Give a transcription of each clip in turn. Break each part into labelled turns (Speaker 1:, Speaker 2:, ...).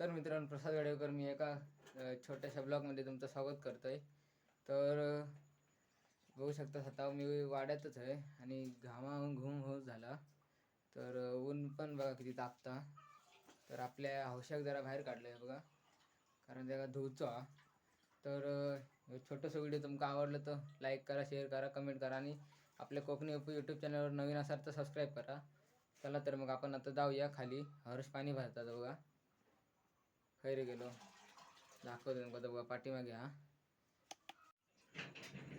Speaker 1: तर मित्रांनो प्रसाद गाडेकर मी एका छोट्याशा ब्लॉगमध्ये तुमचं स्वागत करतो आहे तर बघू शकता आता मी वाड्यातच आहे आणि घामाहून घुम हो झाला. तर ऊन पण बघा किती तापता. तर आपल्या हौशाक जरा बाहेर काढलं आहे बघा कारण त्याला धुवचो हा. तर छोटंसं व्हिडिओ तुमका आवडलं तर लाईक करा शेअर करा कमेंट करा आणि आपल्या कोकणी यूट्यूब चॅनलवर नवीन असाल तर सबस्क्राईब करा. चला तर मग आपण आता जाऊया खाली हर्ष पाणी भरतात बघा. खैरे गेलो. दाखवतो तुमका तो बघा पाठीमागे हा.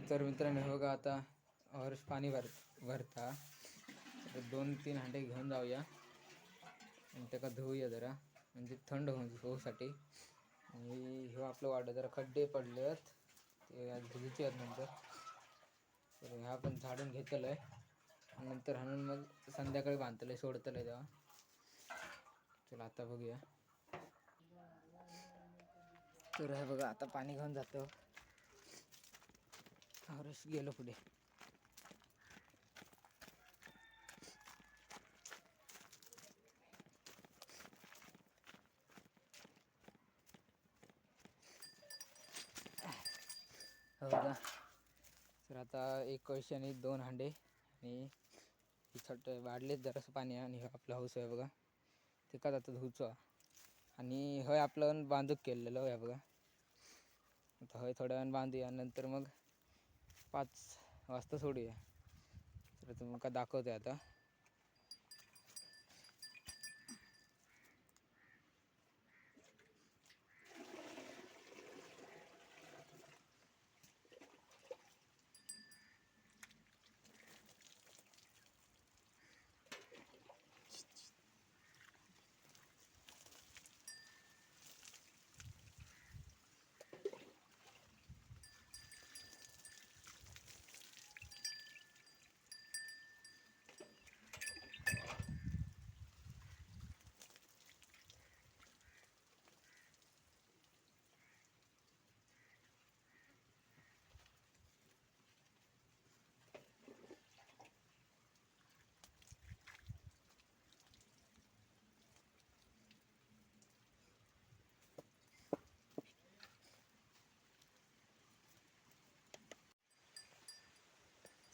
Speaker 1: तर मित्रांनो हो बघा आता हर्ष पाणी भर भरता. तर दोन तीन हांडे घेऊन जाऊया. आणि त्याका धुवूया जरा. म्हणजे थंड होऊन होऊसाठी. आणि ह्यो आपलं वाडं जरा खड्डे पडले आहेत ते आज धुवीचे आहेत नंतर. तर ह्या पण झाडून घेतलं आहे आणि नंतर हाणून मग संध्याकाळी बांधतलं आहे सोडतलं आहे तेव्हा. चला आता बघूया. तर हे बघा आता पाणी घेऊन जातो. हरस गेलो पुढे. हो बघा तर आता एक कळशी आणि दोन हांडे आणि हे वाढलेच वाढलेत जरासं पाणी आणि हे आपलं हाऊस आहे बघा. ते का जातं धुवचं आणि हय आपलं बांधूक केलेलं होय बघा. आता हय थोड्या वेळानं बांधूया. नंतर मग पाच वाजता सोडूया. तर तुम्हाला दाखवते आता.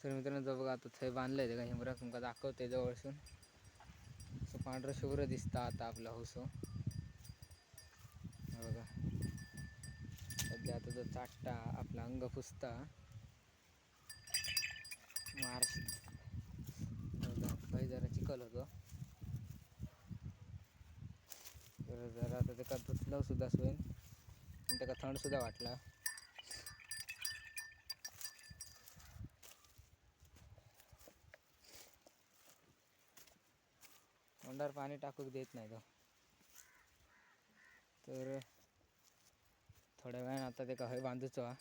Speaker 1: तर मित्रांनो जो बघा आता थंय बांधलं ते का हिमरा तुमका दाखवते जवळसून. असं पांढरं शुभ्र दिसतं आता आपला हौस. बघा. सध्या आता जो चाटता आपला अंग पुसता महाराष्ट्र बघा काही जरा चिखल होतो. तर जरा आता त्याका धुतलं सुद्धा सोयन आणि त्याका थंड सुद्धा वाटला. तोंडावर पाणी टाकूक देत नाही तो. तर थोड्या वेळानं आता ते हय बांधूचो हा.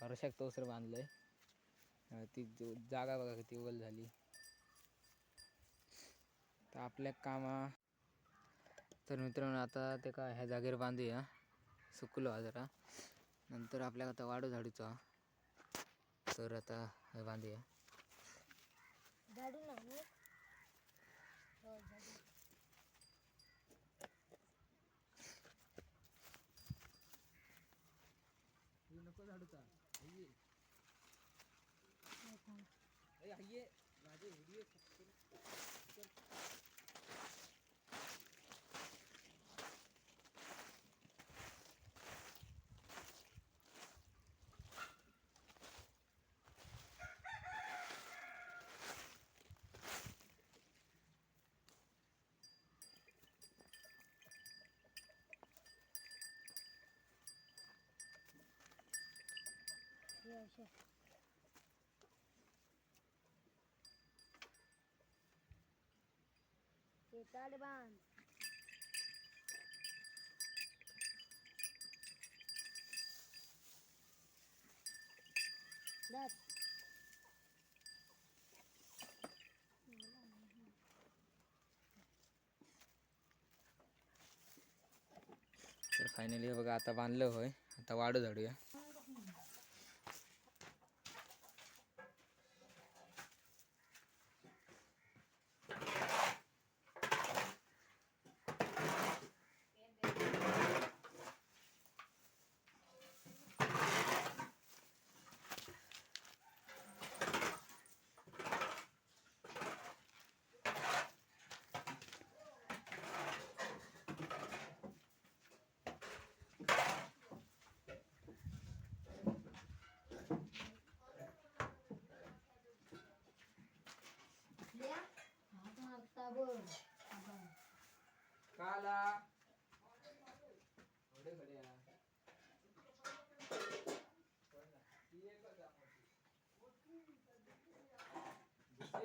Speaker 1: हरशाक तोसर बांधलंय. आहे ती जागा बघा किती उगल झाली. तर आपल्या कामा तर मित्रांनो आता ते का ह्या जागेवर बांधूया. सुकलो हा जरा. नंतर आपल्याला आता वाढू झाडूचो हा. तर आता हे बांधूया.
Speaker 2: हो झाडू ना हो. हो, झाडू.
Speaker 1: नको झाडूचा माझे व्हिडिओ
Speaker 2: हे अशे. ते ताड बांध दात
Speaker 1: तर फायनली बघा आता बांधलं होय. आता वाढू झाडूया.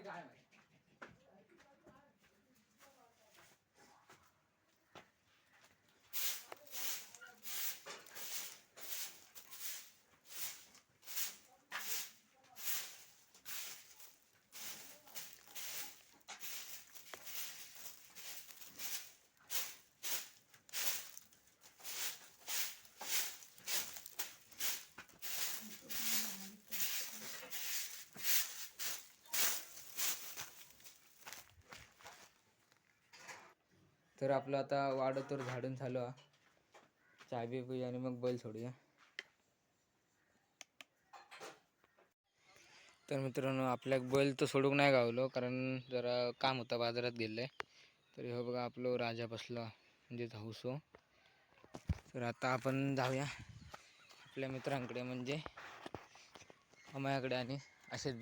Speaker 1: काय माहिती तर आपलं आता वाडं तर झाडून झालो. हा चाय बी आणि मग बैल सोडूया. तर मित्रांनो आपल्या बैल तर सोडूक नाही गावलो कारण जरा काम होतं बाजारात गेलंय. तर हो बघा आपलं राजा बसला म्हणजे हौसो तर आता आपण जाऊया आपल्या मित्रांकडे म्हणजे अमायाकडे आणि असेच